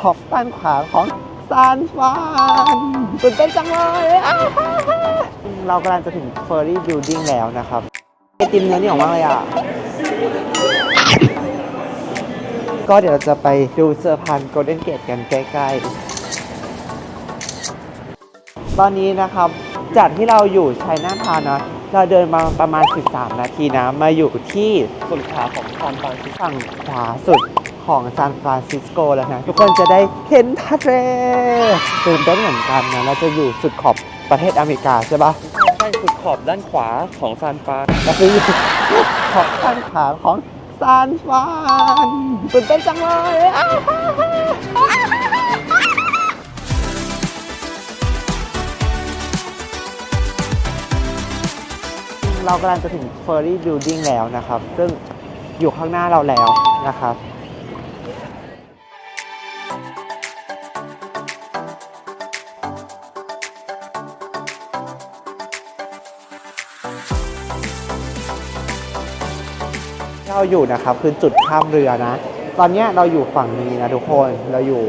ขอบด้านขวาของซานฟรานตื่นเต้นจังเลยเรากำลังจะถึงเฟอร์รี่บิ l ดิ้งแล้วนะครับไอติมเนื้อเหนียวมากเลยอะ ก็เดี๋ยวเราจะไปดูเซอร์พันโกลเด้นเกตกันใกล้ๆ ตอนนี้นะครับจากที่เราอยู่ชัยนาทานนะเราเดินมาประมาณ 13 นาทีนะ มาอยู่ที่สุดขาของซานฟรานฝั่งขวาสุด ของซานฟรานซิสโกแล้วนะ ทุกคนจะได้เห็นทะเลตื่นเต้นเหมือนกันนะเราจะอยู่สุดขอบประเทศอเมริกาใช่ปะใช่สุดขอบด้านขวาของซานฟรานก็คืออยู่ขอบข้างขาของซานฟรานตื่นเต้นจังเลยอ้าวเรากำลังจะถึงเฟอร์รี่บิ l ดิ้งแล้วนะครับ ซึ่งอยู่ข้างหน้าเราแล้วนะครับ ที่เราอยู่นะครับคือจุดข้ามเรือนะ ตอนนี้เราอยู่ฝั่งนี้นะทุกคนเราอยู่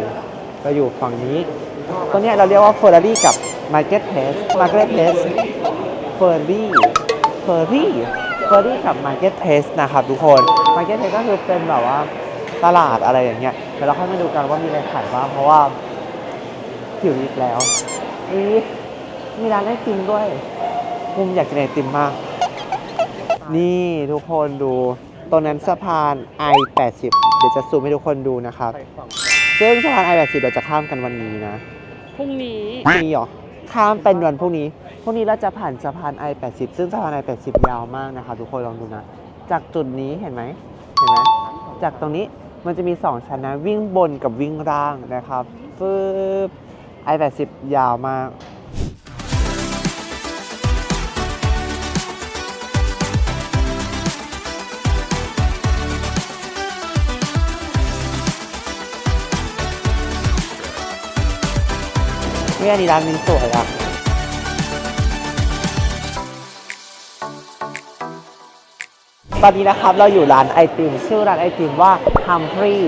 เราอยู่ฝั่งนี้ตอนนี้เราเรียกว่าเฟอร์รารี่กับ Market Place Market Place เฟอร์รี่เฟอร์รี่เฟอร์รี่กับ Market Place นะครับทุกคน Market Place ก็คือเป็นแบบว่าตลาดอะไรอย่างเงี้ยเดี๋ยวเราค่อยมาดูกันว่ามีอะไรขายบ้างเพราะว่าหิวอีกแล้วอีมีร้านไอติมด้วยมุมอยากกินไอติมมาก นี่ทุกคนดู ตรงนั้นสะพาน I80 เดี๋ยวจะซูมให้ทุกคนดูนะครับ ซึ่งสะพาน I80 เราจะข้ามกันวันนี้นะพรุ่งนี้พรุ่งนี้เหรอ ข้ามเป็นวันพรุ่งนี้ พรุ่งนี้เราจะผ่านสะพาน I80 ซึ่งสะพาน I80 ยาวมากนะครับทุกคนลองดูนะ จากจุดนี้เห็นไหมเห็นไหมจากตรงนี้มันจะมี 2 ชั้นนะ วิ่งบนกับวิ่งล่างนะครับฟึบ I80 ยาวมาก นี่อันนี้ร้านนี้สวยอะตอนนี้นะครับเราอยู่ร้านไอติม ชื่อร้านไอติมว่า Humphrey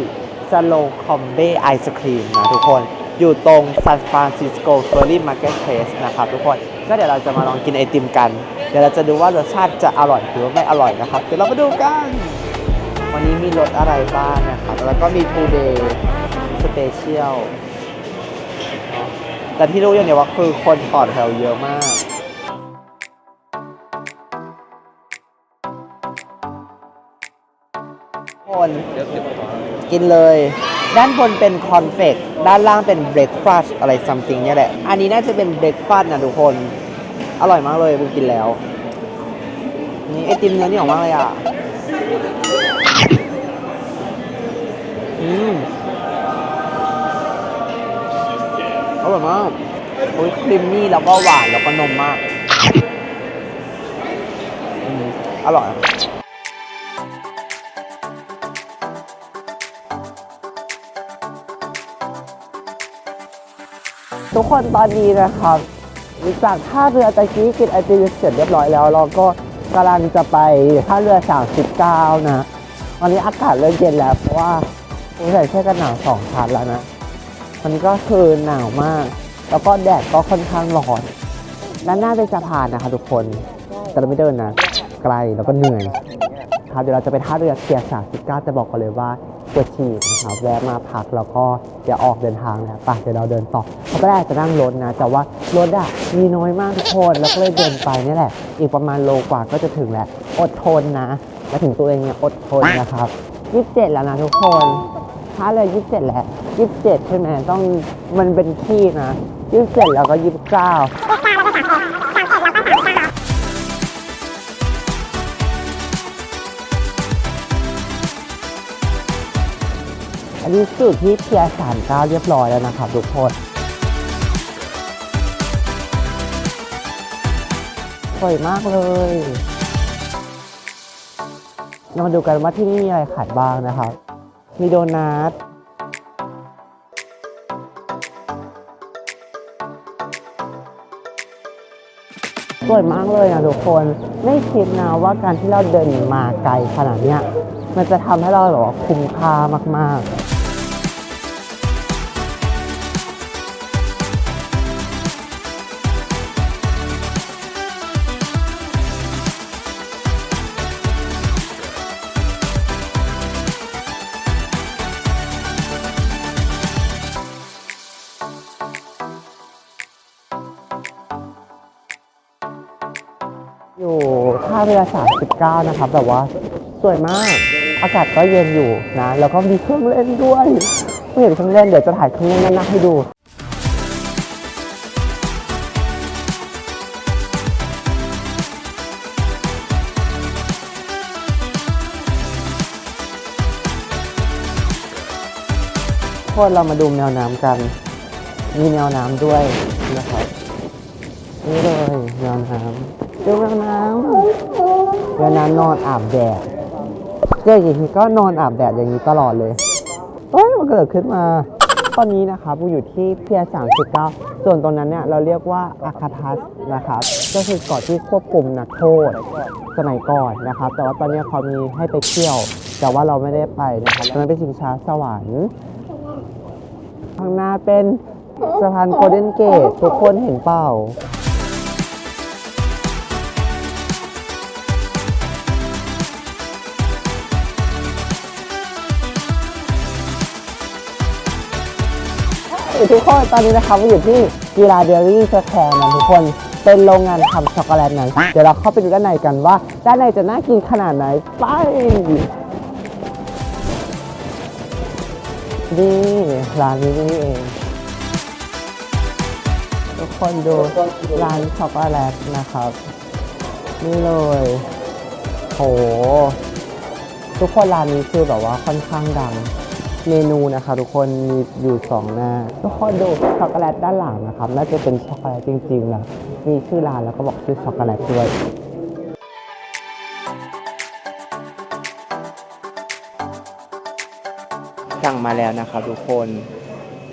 Slow Combe Ice Cream นะทุกคนอยู่ตรง San Francisco Ferry Market Place นะครับทุกคนก็เดี๋ยวเราจะมาลองกินไอติมกัน เดี๋ยวเราจะดูว่ารสชาติจะอร่อยหรือไม่อร่อยนะครับ เดี๋ยวเรามาดูกัน วันนี้มีรสอะไรบ้างนะครับ แล้วก็มี Today Special แต่ที่รู้อย่างเดียวว่าคือคนต่อแถวเยอะมากคนกินเลย ด้านบนเป็นคอนเฟกด้านล่างเป็นเบรคฟาสอะไรซัมติงเนี่ยแหละ อันนี้น่าจะเป็นเบรคฟาสนะทุกคน อร่อยมากเลยบุกินแล้ว นี่ไอติมเนื้อนี่ออกมากเลยอะ อืม อร่อยมากโอ้ยครีมมี่แล้วก็หวานแล้วก็นมมากอร่อยทุกคนตอนนี้นะครับจากท่าเรือตะกี้กินไอติมเสร็จเรียบร้อยแล้ว เราก็กำลังจะไปท่าเรือ 39 นะ วันนี้อากาศเริ่มเย็นแล้ว เพราะว่าผมใส่เสื้อกันหนาวสองชั้นแล้วนะ วันนี้ก็คือหนาวมาก แล้วก็แดดก็ค่อนข้างร้อน ด้านหน้าเป็นสะพานนะคะทุกคน แต่เราไม่เดินนะ ไกลแล้วก็เหนื่อย ครับเดี๋ยวเราจะไปท่าเรือเกียร์39จะบอกกันเลยว่าปวดฉี่นะครับแวะมาพักแล้วก็เดี๋ยวออกเดินทางแล้วไปเดี๋ยวเราเดินต่อเราก็ได้จะนั่งรถนะ แต่ว่ารถอะมีน้อยมากทุกคนแล้วก็เลยเดินไปนี่แหละ อีกประมาณโลกว่าก็จะถึงแล้ว อดทนนะ มาถึงตัวเองเนี่ยอดทนนะครับ27แล้วนะทุกคน ท่าเรือ27แล้ว27ใช่ไหมต้องมันเป็นที่นะ27แล้วก็29อันนี้สุดที่เพียสามเก้าเรียบร้อยแล้วนะครับทุกคนสวยมากเลยเรามาดูกันว่าที่นี่มีอะไรขายบ้างนะครับ มีโดนัทสวยมากเลยนะทุกคน ไม่คิดนะว่าการที่เราเดินมาไกลขนาดเนี้ย มันจะทำให้เราแบบว่าคุ้มค่ามากๆ อยู่ท่าเรือ 39 นะครับแบบว่าสวยมาก อากาศก็เย็นอยู่นะ แล้วก็มีเครื่องเล่นด้วยไม่เห็นเครื่องเล่นเดี๋ยวจะถ่ายเครื่องเล่นนั่นนะให้ดูทุกเรามาดูแมวน้ำกัน มีแมวน้ำด้วยนะครับนี่เลยแมวน้ำ ดูแมวน้ำแมวน้ำนอนอาบแดดเจ๊อย่างนี้ก็นอนอาบแดดอย่างนี้ตลอดเลยเฮ้ยมันเกิดขึ้นมา ตอนนี้นะครับกูอยู่ที่เพียร์39ส่วนตรงนั้นเนี่ยเราเรียกว่าอาคาทัสนะครับก็คือเกาะที่ควบคุมนักโทษสมัยก่อนนะครับ แต่ว่าตอนนี้เขามีให้ไปเที่ยว แต่ว่าเราไม่ได้ไปนะครับตอนนั้นเป็นชิงช้าสวรรค์ข้างหน้าเป็นสะพานโคเดนเกตทุกคนเห็นเปล่า ทุกคนตอนนี้นะครับเราอยู่ที่กีฬาเดลี่สแควร์นะทุกคนเป็นโรงงานทำช็อกโกแลตนั้นเดี๋ยวเราเข้าไปดูด้านในกันว่า ด้านในจะน่ากินขนาดไหนไปนี่ร้านนี้นี่เอง ทุกคนดูร้านช็อกโกแลตนะครับ นี่เลยโหทุกคนร้านนี้คือแบบว่าค่อนข้างดัง เมนูนะคะทุกคนมีอยู่สองหน้าทุกคนดูช็อกโกแลตด้านหลังนะครับน่าจะเป็นช็อกโกแลตจริงๆนะมีชื่อร้านแล้วก็บอกชื่อช็อกโกแลตด้วยสั่งมาแล้วนะครับทุกคน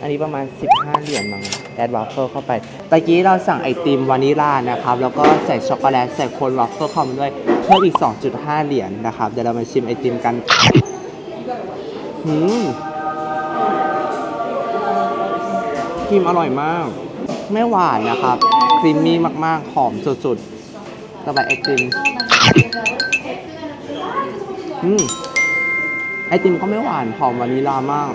อันนี้ประมาณ 15 เหรียญมั้งแอดวาฟเฟิลเข้าไปตะกี้เราสั่งไอติมวานิลานะครับ แล้วก็ใส่ช็อกโกแลตใส่โคนวาฟเฟิลเข้ามาด้วยเพิ่มอีก 2.5 เหรียญนะครับ เดี๋ยวเรามาชิมไอติมกัน หืมครีมอร่อยมาก ไม่หวานนะครับ ครีมมี่มาก ๆ หอมสุดๆต่อไปไอติมอืมไอติมก็ไม่หวาน หอมวานิลามาก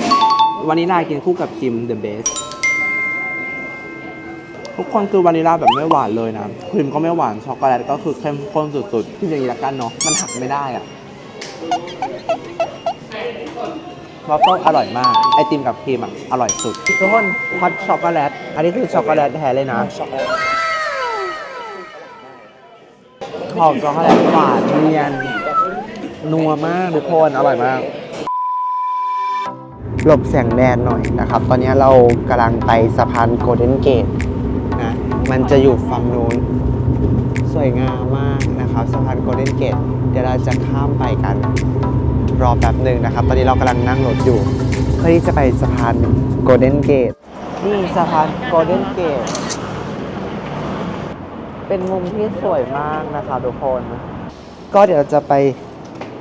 วานิลากินคู่กับจิม the best ทุกคนคือวานิลาแบบไม่หวานเลยนะครีมก็ไม่หวาน ช็อกโกแลตก็คือเข้มข้นสุดๆที่อย่างนี้ละกันเนาะมันหักไม่ได้อะ วอฟเฟิลอร่อยมาก ไอติมกับครีมอะ อร่อยสุด ทุกคนฮอตช็อกโกแลต อันนี้คือช็อกโกแลตแท้เลยนะหอมช็อกโกแลตหวานเนียน นัวมากทุกคน อร่อยมาก หลบแสงแดดหน่อยนะครับ ตอนนี้เรากำลังไปสะพานโกลเด้นเกตนะ มันจะอยู่ฝั่งนู้นสวยงามมากนะครับสะพานโกลเด้นเกต เดี๋ยวเราจะข้ามไปกัน รอแป๊บหนึ่งนะครับ ตอนนี้เรากำลังนั่งรถอยู่ เพื่อที่จะไปสะพานโกลเด้นเกตนี่สะพานโกลเด้นเกตเป็นมุมที่สวยมากนะครับทุกคน ก็เดี๋ยวเราจะไป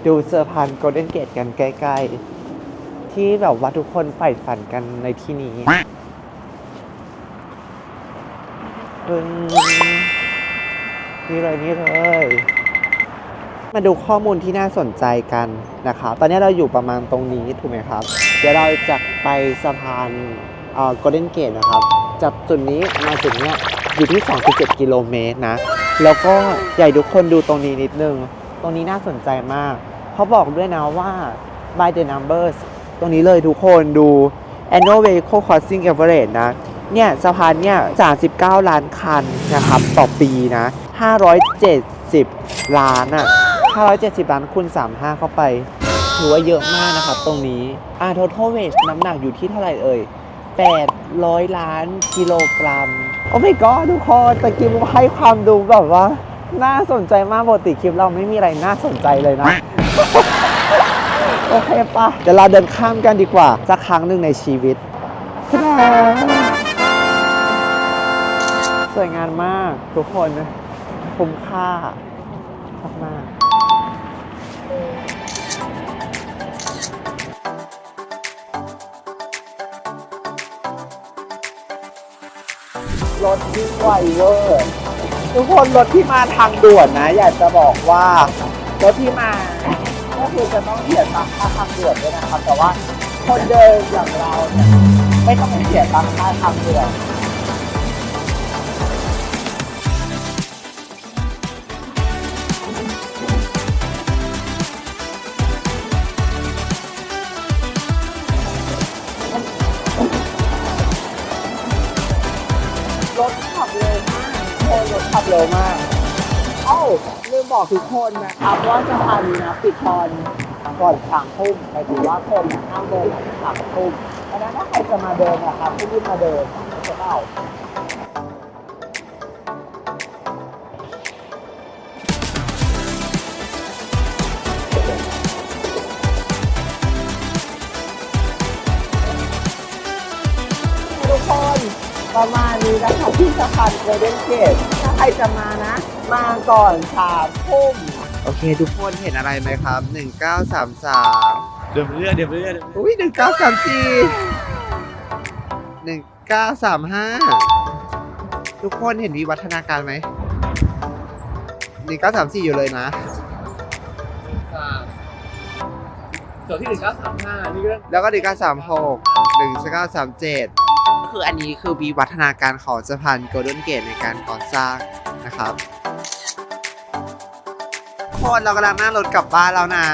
ดูสะพานโกลเด้นเกตกันใกล้ๆ ที่แบบว่าทุกคนใฝ่ฝันกันในที่นี้นี่เลยนี่เลย มาดูข้อมูลที่น่าสนใจกันนะครับตอนนี้เราอยู่ประมาณตรงนี้ถูกไหมครับ เดี๋ยวเราจะไปสะพานเอ่อโกลเด้นเกตนะครับ จากจุดนี้มาจุดเนี้ยอยู่ที่ 2.7 กิโลเมตรนะ แล้วก็ใหญ่ทุกคนดูตรงนี้นิดนึง ตรงนี้น่าสนใจมาก เขาบอกด้วยนะว่า by the numbers ตรงนี้เลยทุกคนดู annual vehicle crossing average นะ เนี่ยสะพานเนี่ย 39 ล้านคันนะครับ ต่อปีนะ 570 ล้านอะ่ะ 570 ล้านคูณ 35 เข้าไป ถือว่าเยอะมากนะครับตรงนี้อ่า total weight น้ำหนักอยู่ที่เท่าไหร่เอ่ย 800 ล้านกิโลกรัม โอ้ my god ทุกคนตะกี้ผมให้ความดูแบบว่า น่าสนใจมากปกติคลิปเราไม่มีอะไรน่าสนใจเลยนะโอเคปะเดี๋ยวเราเดินข้ามกันดีกว่า สักครั้งหนึ่งในชีวิตสวยงามมากทุกคน คุ้มค่ามาก รถที่ไวเวอร์ทุกคนรถที่มาทางด่วนนะ อยากจะบอกว่ารถที่มาก็คือจะต้องเสียตังค่าทางด่วนด้วยนะครับ แต่ว่าคนเดินอย่างเราเนี่ยไม่ต้องเสียตังค่าทางด่วนับเร็วมากโคนรถขับเร็วมาก เอ้าลืมบอกทุกคนนะครับว่าสะพานนี้นะปิดตอนก่อนสามทุ่มหมายถึงว่าคนห้ามเดินหลังสามทุ่มเพราะฉะนั้นถ้าใครจะมาเดินนะครับให้รีบมาเดินจะเปล่า ประมาณนี้นะคะที่สะพานโกลเดนเกตถ้าใครจะมานะ มาก่อนสามทุ่มโอเค ทุกคนเห็นอะไรไหมครับ 1933 เดี๋ยวเรื่อยเดี๋ยวเรื่อยเดี๋ยวเรื่อยอุ้ย1934 1935 ทุกคนเห็นวิวัฒนาการไหม 1934 อยู่เลยนะส่วนที่ 1935 นี่ก็แล้วก็ 1936 1937 คืออันนี้คือวิวัฒนาการของสะพานโกลเด้นเกตในการก่อสร้างนะครับคนเรากำลังนั่งรถกลับบ้านแล้วนะ